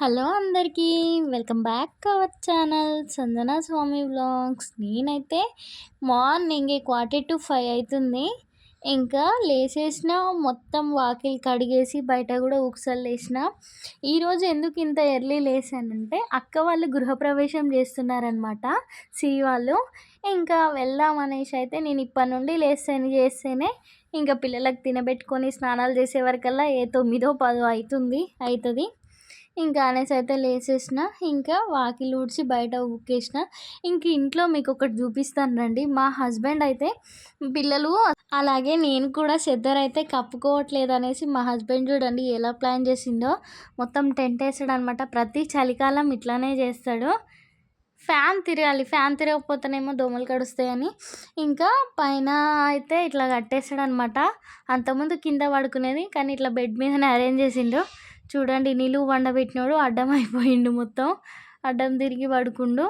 Hello అందరికీ welcome back our channel Sanjana Swami blogs నేనైతే morning quarter to five అవుతుంది ఇంకా లేచేసిన మొత్తం వాకిల్ కడిగేసి బయట కూడా ఉక్సలు లేసిన. ఈరోజు ఎందుకు ఇంత ఎర్లీ లేసానంటే అక్క వాళ్ళు గృహప్రవేశం చేస్తున్నారనమాట సి వాళ్ళు ఇంకా వెళ్దామనేసి అయితే నేను ఇప్పటి నుండి లేస్తాను చేస్తేనే ఇంకా పిల్లలకు తినబెట్టుకొని స్నానాలు చేసే వరకల్లా ఏ తొమ్మిదో పదో అవుతుంది అవుతుంది ఇంకా అనేసి అయితే లేచేసిన ఇంకా వాకిలి ఊడ్చి బయట ఉక్కేసిన. ఇంక ఇంట్లో మీకు ఒకటి చూపిస్తాను రండి. మా హస్బెండ్ అయితే పిల్లలు అలాగే నేను కూడా చెద్దరు అయితే కప్పుకోవట్లేదు అనేసి మా హస్బెండ్ చూడండి ఎలా ప్లాన్ చేసిందో మొత్తం టెంట్ వేసాడు అనమాట ప్రతి చలికాలం ఇట్లానే చేస్తాడు. ఫ్యాన్ తిరగాలి. ఫ్యాన్ తిరగకపోతేనేమో దోమలు కడుస్తాయని. ఇంకా పైన అయితే ఇట్లా కట్టేస్తాడు అనమాట అంతకుముందు కింద పడుకునేది కానీ ఇట్లా బెడ్ మీదనే అరేంజ్ చేసిండు. చూడండి నిలువు వండబెట్టినోడు అడ్డం అయిపోయిండు మొత్తం. అడ్డం తిరిగి పడుకుండు.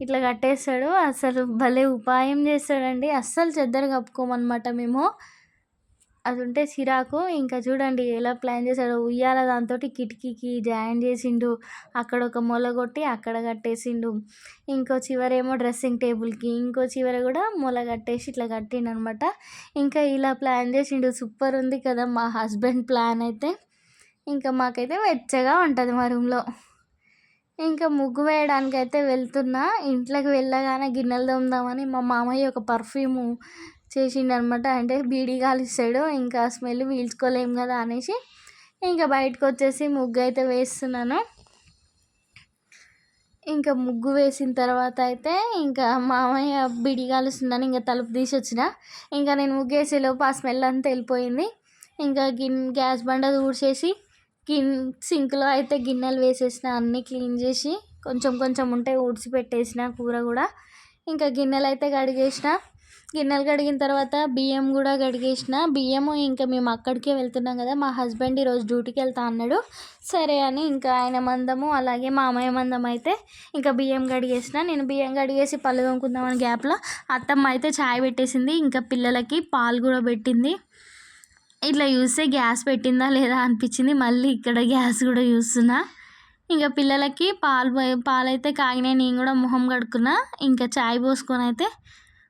ఇట్లా కట్టేస్తాడు. అసలు భలే ఉపాయం చేస్తాడండి. అస్సలు చెద్దరు కప్పుకోమన్నమాట మేము. అది ఉంటే సిరాకు ఇంకా చూడండి ఎలా ప్లాన్ చేశాడు. ఉయ్యాల దాంతో కిటికీకి జాయిన్ చేసిండు. అక్కడ ఒక మొల కొట్టి అక్కడ కట్టేసిండు. ఇంకో చివరేమో డ్రెస్సింగ్ టేబుల్కి ఇంకో చివర కూడా మొల కట్టేసి ఇట్లా కట్టిండు అనమాట ఇంకా ఇలా ప్లాన్ చేసిండు. సూపర్ ఉంది కదా మా హస్బెండ్ ప్లాన్ అయితే. ఇంకా మాకైతే వెచ్చగా ఉంటుంది మా రూమ్లో. ఇంకా ముగ్గు వేయడానికి అయితే వెళ్తున్నా. ఇంట్లోకి వెళ్ళగానే గిన్నెలు తోముదామని మా మామయ్య ఒక పర్ఫ్యూము చేసిండనమాట అంటే బీడీ కాలుస్తాడు ఇంకా స్మెల్ పీల్చుకోలేము కదా అనేసి ఇంకా బయటకు వచ్చేసి ముగ్గు అయితే వేస్తున్నాను. ఇంకా ముగ్గు వేసిన తర్వాత అయితే ఇంకా మామయ్య బిడి కాలుస్తుందని ఇంకా తలుపు తీసి వచ్చిన ఇంకా నేను ముగ్గు వేసేలోపు ఆ స్మెల్ అంతా వెళ్ళిపోయింది. ఇంకా గిన్ గ్యాస్ బండ ఊడ్చేసి గిన్ సింక్లో అయితే గిన్నెలు వేసేసిన అన్నీ క్లీన్ చేసి కొంచెం కొంచెం ఉంటే ఊడ్చి పెట్టేసిన కూర కూడా. ఇంకా గిన్నెలు అయితే కడిగేసిన. గిన్నెలు కడిగిన తర్వాత బియ్యం కూడా కడిగేసిన. బియ్యము ఇంకా మేము అక్కడికే వెళ్తున్నాం కదా మా హస్బెండ్ ఈరోజు డ్యూటీకి వెళ్తా అన్నాడు. సరే అని ఇంకా ఆయన మందము అలాగే మా అమ్మాయి మందం అయితే ఇంకా బియ్యం కడిగేసిన. నేను బియ్యం కడిగేసి పళ్ళు తోముకుందామని గ్యాప్లో అత్తమ్మ అయితే ఛాయ్ పెట్టేసింది. ఇంకా పిల్లలకి పాలు కూడా పెట్టింది. ఇట్లా చూస్తే గ్యాస్ పెట్టిందా లేదా అనిపించింది. మళ్ళీ ఇక్కడ గ్యాస్ కూడా చూస్తున్నా. ఇంకా పిల్లలకి పాలు పాలైతే కాగినాయి. నేను కూడా మొహం కడుక్కున్నా. ఇంకా చాయ్ పోసుకొని అయితే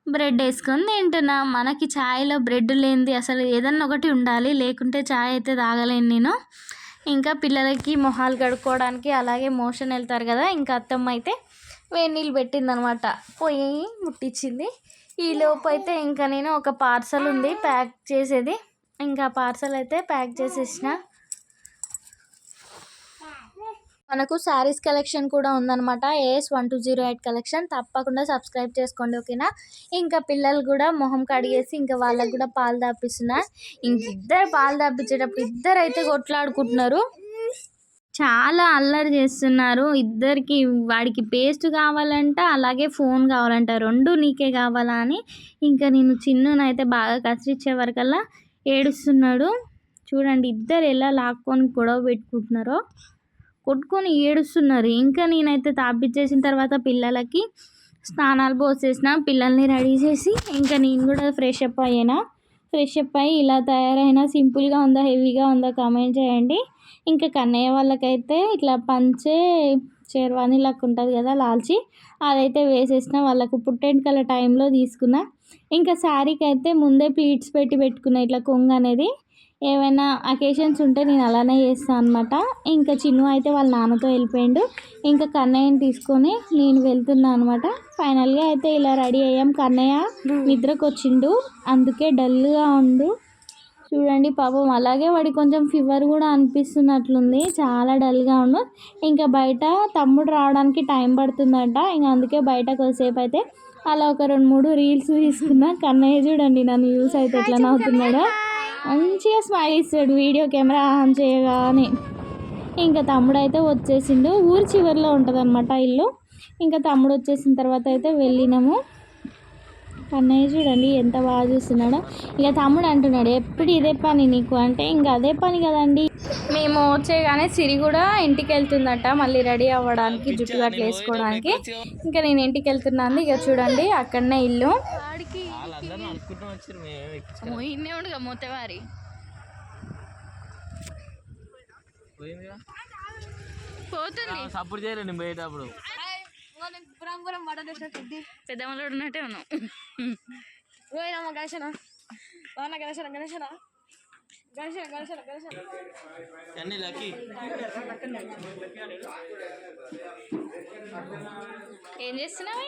బ్రెడ్ వేసుకొని తింటున్నా. మనకి ఛాయ్లో బ్రెడ్ లేనిది అసలు ఏదన్నా ఒకటి ఉండాలి. లేకుంటే ఛాయ్ అయితే తాగలేను నేను. ఇంకా పిల్లలకి మొహాలు కడుక్కోవడానికి అలాగే మోషన్ వెళ్తారు కదా. ఇంకా అత్తమ్మ అయితే వేడి నీళ్ళు పెట్టిందనమాట. పోయి ముట్టించింది. ఈ లోపు అయితే ఇంకా నేను ఒక పార్సల్ ఉంది ప్యాక్ చేసేది. ఇంకా పార్సల్ అయితే ప్యాక్ చేసేసిన. మనకు శారీస్ కలెక్షన్ కూడా ఉందన్నమాట. AS one two zero eight collection తప్పకుండా సబ్స్క్రైబ్ చేసుకోండి ఓకేనా? ఇంకా పిల్లలు కూడా మొహం కడిగేసి ఇంకా వాళ్ళకు కూడా పాలు దాపిస్తున్నా. ఇంక ఇద్దరు పాలు దాపించేటప్పుడు ఇద్దరు అయితే కొట్లాడుకుంటున్నారు. చాలా అల్లరి చేస్తున్నారు. ఇద్దరికి వాడికి పేస్ట్ కావాలంట అలాగే ఫోన్ కావాలంట. రెండు నీకే కావాలా అని. ఇంకా నేను చిన్ననైతే బాగా కసిరిచ్చే వరకల్లా ఏడుస్తున్నాడు. చూడండి ఇద్దరు ఎలా లాక్కొని గొడవ పెట్టుకుంటున్నారో. కొట్టుకొని ఏడుస్తున్నారు. ఇంకా నేనైతే తాపిచ్చేసిన తర్వాత పిల్లలకి స్నానాలు పోసేసిన పిల్లల్ని రెడీ చేసి ఇంకా నేను కూడా ఫ్రెష్ అప్ అయ్యానా. ఫ్రెష్ అప్ అయ్యి ఇలా తయారైనా సింపుల్గా ఉందా హెవీగా ఉందా కామెంట్ చేయండి. ఇంకా కన్నయ్య వాళ్ళకైతే ఇట్లా పంచే షేర్వాణి లాగా ఉంటుంది కదా లాల్చి అదైతే వేసేసిన వాళ్ళకు పుట్టెంటుకల టైంలో తీసుకున్నా. ఇంకా శారీకి అయితే ముందే ప్లీట్స్ పెట్టి పెట్టుకున్నా ఇట్లా కొంగు అనేది. ఏమైనా అకేషన్స్ ఉంటే నేను అలానే చేస్తాను అనమాట ఇంకా చిన్ను అయితే వాళ్ళ నాన్నతో వెళ్ళిపోయిండు. ఇంకా కన్నయ్యని తీసుకొని నేను వెళ్తున్నా అనమాట ఫైనల్గా అయితే ఇలా రెడీ అయ్యాం. కన్నయ్య నిద్రకు వచ్చిండు. అందుకే డల్గా ఉండు. చూడండి పాపం అలాగే వాడి కొంచెం ఫీవర్ కూడా అనిపిస్తున్నట్లుంది. చాలా డల్గా ఉండు. ఇంకా బయట తమ్ముడు రావడానికి టైం పడుతుందంట. ఇంకా అందుకే బయట కొద్దిసేపు అయితే అలా ఒక రెండు మూడు రీల్స్ తీసుకున్నా. కన్నయ్య చూడండి నన్ను యూస్ అయితే ఎట్లా నవ్వుతున్నాడో మంచిగా స్మైల్ ఇస్తాడు వీడియో కెమెరా ఆన్ చేయగానే. ఇంకా తమ్ముడు అయితే వచ్చేసిండు. ఊరి చివరిలో ఉంటుంది అనమాట ఇల్లు. ఇంకా తమ్ముడు వచ్చేసిన తర్వాత అయితే వెళ్ళినాము. కన్నయ్య చూడండి ఎంత బాగా చూస్తున్నాడో. ఇక తమ్ముడు అంటున్నాడు ఎప్పుడు ఇదే పని నీకు? అంటే ఇంకా అదే పని కదండి. మేము వచ్చేగానే సిరి కూడా ఇంటికి వెళ్తుందట మళ్ళీ రెడీ అవ్వడానికి జుట్టు గట్ల వేసుకోవడానికి. ఇంకా నేను ఇంటికి వెళ్తున్నాను. ఇక చూడండి అక్కడనే ఇల్లు. మొత్తవారి పోతుంది. సపోర్ట్ చేయలేదు నేను పోయేటప్పుడు. పెద్దమ్మలో ఉన్నట్టే ఉన్నాం పోయినామా గణేశన? వాళ్ళ గణేశన గణేశన? గణేశన గణేశన గణేశన? అన్ని లక్కీ. ఏం చేస్తున్నావు?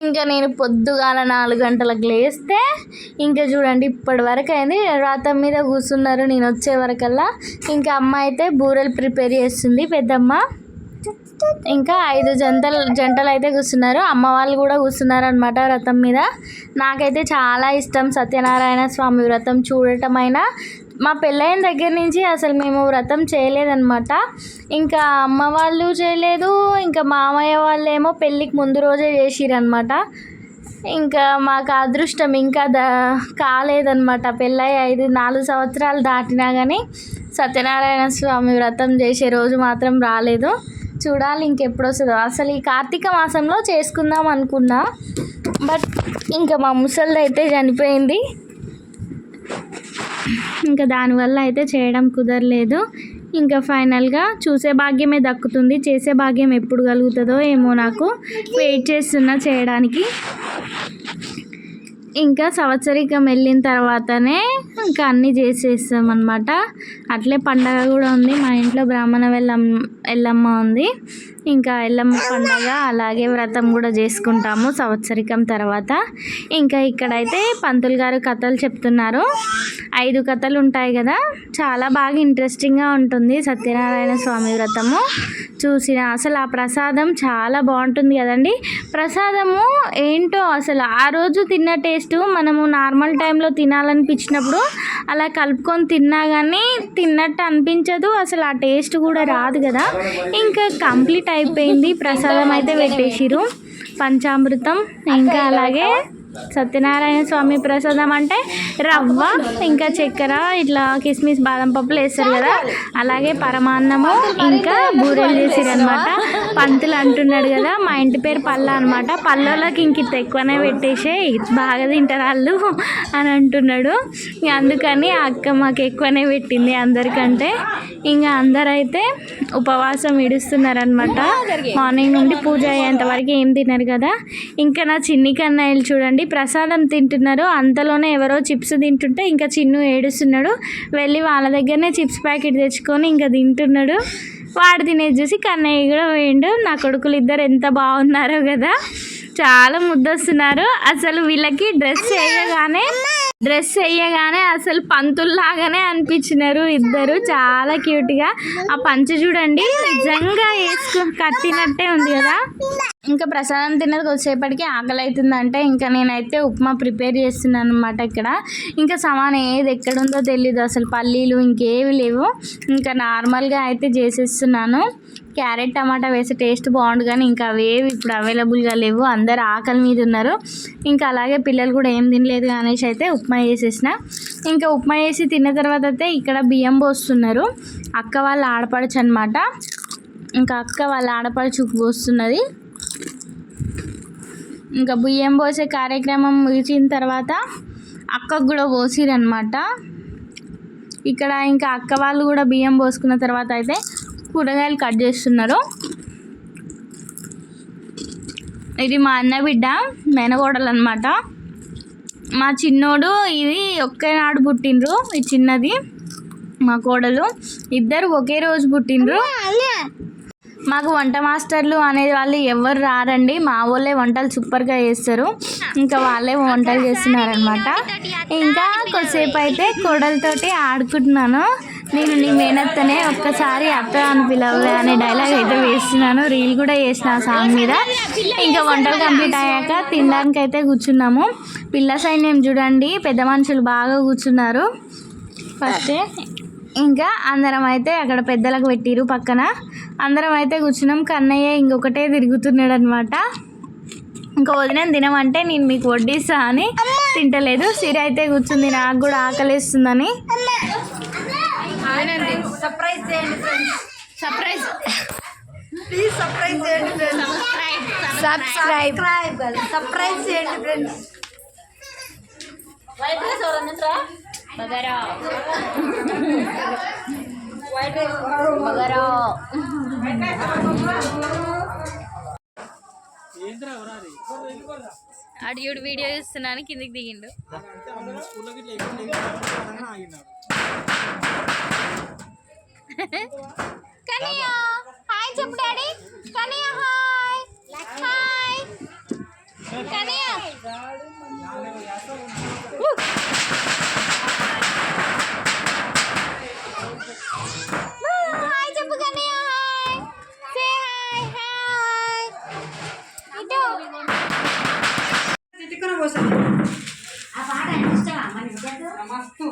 ఇంకా నేను పొద్దుగాల నాలుగు గంటలకు లేస్తే ఇంకా చూడండి ఇప్పటి వరకు అయింది. రాతం మీద కూర్చున్నారు నేను వచ్చే వరకల్లా. ఇంకా అమ్మ అయితే బూరెలు ప్రిపేర్ చేస్తుంది పెద్దమ్మ. ఇంకా ఐదు జంటలు జంటలు అయితే కూర్చున్నారు. అమ్మ వాళ్ళు కూడా కూర్చున్నారు అనమాట రథం మీద. నాకైతే చాలా ఇష్టం సత్యనారాయణ స్వామి వ్రతం చూడటం అయినా. మా పెళ్ళైన దగ్గర నుంచి అసలు మేము వ్రతం చేయలేదన్నమాట. ఇంకా అమ్మ వాళ్ళు చేయలేదు ఇంకా మామయ్య వాళ్ళు ఏమో పెళ్ళికి ముందు రోజే చేసిరనమాట ఇంకా మాకు అదృష్టం ఇంకా ద కాలేదన్నమాట. పెళ్ళై ఐదు నాలుగు సంవత్సరాలు దాటినా కానీ సత్యనారాయణ స్వామి వ్రతం చేసే రోజు మాత్రం రాలేదు. చూడాలి ఇంకెప్పుడు వస్తుందో అసలు ఈ కార్తీక మాసంలో చేసుకుందాం అనుకున్నా బట్ ఇంకా మా ముసలిది అయితే చనిపోయింది. ఇంకా దానివల్ల అయితే చేయడం కుదరలేదు. ఇంకా ఫైనల్గా చూసే భాగ్యమే దక్కుతుంది. చేసే భాగ్యం ఎప్పుడు కలుగుతుందో ఏమో నాకు వెయిట్ చేస్తున్నా చేయడానికి. ఇంకా సంవత్సరికం వెళ్ళిన తర్వాతనే ఇంకా అన్నీ చేసేస్తాం అనమాట అట్లే పండగ కూడా ఉంది. మా ఇంట్లో బ్రాహ్మణ వెళ్ళం ఎల్లమ్మ ఉంది. ఇంకా ఎల్లమ్మ పండగ అలాగే వ్రతం కూడా చేసుకుంటాము సంవత్సరికం తర్వాత. ఇంకా ఇక్కడైతే పంతులు గారు కథలు చెప్తున్నారు. ఐదు కథలు ఉంటాయి కదా. చాలా బాగా ఇంట్రెస్టింగ్గా ఉంటుంది సత్యనారాయణ స్వామి వ్రతము. చూసిన అసలు ఆ ప్రసాదం చాలా బాగుంటుంది కదండి. ప్రసాదము ఏంటో అసలు ఆ రోజు తిన్న టేస్ట్ మనము నార్మల్ టైంలో తినాలనిపించినప్పుడు అలా కలుపుకొని తిన్నా కానీ తిన్నట్టు అనిపించదు. అసలు ఆ టేస్ట్ కూడా రాదు కదా. ఇంకా కంప్లీట్ అయిపోయింది. ప్రసాదం అయితే పెట్టేసిరు పంచామృతం ఇంకా అలాగే సత్యనారాయణ స్వామి ప్రసాదం అంటే రవ్వ ఇంకా చక్కెర ఇట్లా కిస్మిస్ బాదం పప్పులు వేస్తారు కదా. అలాగే పరమాన్నము ఇంకా బూరెలు చేసిరు అనమాట పంతులు అంటున్నాడు కదా మా ఇంటి పేరు పల్ల అనమాట పల్లెలకు ఇంక ఇంత ఎక్కువనే పెట్టేసే బాగా తింటారు వాళ్ళు అని అంటున్నాడు. అందుకని ఆ అక్క మాకు ఎక్కువనే పెట్టింది అందరికంటే. ఇంకా అందరైతే ఉపవాసం విడుస్తున్నారనమాట మార్నింగ్ నుండి పూజ అయ్యేంత వరకు ఏం తినరు కదా. ఇంకా నా చిన్ని కన్నయ్యలు చూడండి ప్రసాదం తింటున్నారు అంతలోనే ఎవరో చిప్స్ తింటుంటే ఇంకా చిన్ను ఏడుస్తున్నాడు. వెళ్ళి వాళ్ళ దగ్గరనే చిప్స్ ప్యాకెట్ తెచ్చుకొని ఇంకా తింటున్నాడు. వాడు తినేది చూసి కన్నయ్య కూడా వేయండు నా కొడుకులు ఇద్దరు ఎంత బాగున్నారో కదా. చాలా ముద్దొస్తున్నారు. అసలు వీళ్ళకి డ్రెస్ వేయగానే డ్రెస్ వేయగానే అసలు పంతుల్లాగానే అనిపించినారు ఇద్దరు. చాలా క్యూట్గా ఆ పంచ చూడండి నిజంగా వేసుకు కట్టినట్టే ఉంది కదా. ఇంకా ప్రసాదం తిన్నది కొద్దిసేపటికి ఆకలి అవుతుందంటే ఇంకా నేనైతే ఉప్మా ప్రిపేర్ చేస్తున్నాను అనమాట ఇక్కడ. ఇంకా సమానం ఏది ఎక్కడుందో తెలీదు అసలు పల్లీలు ఇంకేవి లేవు. ఇంకా నార్మల్గా అయితే చేసేస్తున్నాను. క్యారెట్ టమాటా వేసి టేస్ట్ బాగుండు కానీ ఇంకా అవేవి ఇప్పుడు అవైలబుల్గా లేవు. అందరు ఆకలి మీద ఉన్నారు. ఇంకా అలాగే పిల్లలు కూడా ఏం తినలేదు అనేసి అయితే ఉప్మా చేసేసిన. ఇంకా ఉప్మా చేసి తిన్న తర్వాత అయితే ఇక్కడ బియ్యం పోస్తున్నారు. అక్క వాళ్ళ ఆడపడచ్చు అనమాట ఇంకా అక్క వాళ్ళ ఆడపడుచుకు పోస్తున్నది. ఇంకా బియ్యం పోసే కార్యక్రమం ముగిసిన తర్వాత అక్కకు కూడా పోసిరనమాట ఇక్కడ ఇంకా అక్క వాళ్ళు కూడా బియ్యం పోసుకున్న తర్వాత అయితే కూరగాయలు కట్ చేస్తున్నారు. ఇది మా అన్న బిడ్డ మేనగోడలు అనమాట మా చిన్నోడు ఇది ఒకేనాడు పుట్టిండ్రు ఈ చిన్నది మా కోడలు. ఇద్దరు ఒకే రోజు పుట్టిండ్రు. మాకు వంట మాస్టర్లు అనేది వాళ్ళు ఎవరు రారండి. మా వాళ్ళే వంటలు సూపర్గా చేస్తారు. ఇంకా వాళ్ళే వంటలు చేస్తున్నారనమాట ఇంకా కొద్దిసేపు అయితే కోడలతోటి ఆడుకుంటున్నాను. నేను నీ మేనత్తనే ఒక్కసారి అత్త అని అనే డైలాగ్ అయితే వేస్తున్నాను. రీల్ కూడా చేసిన సాంగ్ మీద. ఇంకా వంటలు కంప్లీట్ అయ్యాక తినడానికి అయితే కూర్చున్నాము. పిల్ల సైన్యం చూడండి. పెద్ద మనుషులు బాగా కూర్చున్నారు. ఫస్ట్ ఇంకా అందరం అయితే అక్కడ పెద్దలకు పెట్టిరు పక్కన. అందరం అయితే కూర్చున్నాం. కన్నయ్య ఇంకొకటే తిరుగుతున్నాడు అనమాట ఇంకా వదిన తినమంటే నేను మీకు వడ్డిస్తా అని తింటలేదు. సిరి అయితే కూర్చుంది. నాకు కూడా ఆకలిస్తుందని. సర్ప్రైజ్ చేయండి ఫ్రెండ్స్ సర్ప్రైజ్ ప్లీజ్ సర్ప్రైజ్ చేయండి ఫ్రెండ్స్ సబ్స్క్రైబ్ సబ్స్క్రైబ్ సర్ప్రైజ్ చేయండి ఫ్రెండ్స్ బగరా బగరా ఏంద్రా ఎవరాది అడియుడు వీడియో చూస్తున్నాను కిందికి దిగిండు స్కూల్లో గిట్ల ఎక్కువ ఆగినాడు కనియా హాయ్ చెప్పు డాడీ కనియా హాయ్ హాయ్ కనియా హాయ్ చెప్పు కనియా హాయ్ సే హాయ్ హాయ్ ఇటు చిటికన పోసాను మస్తు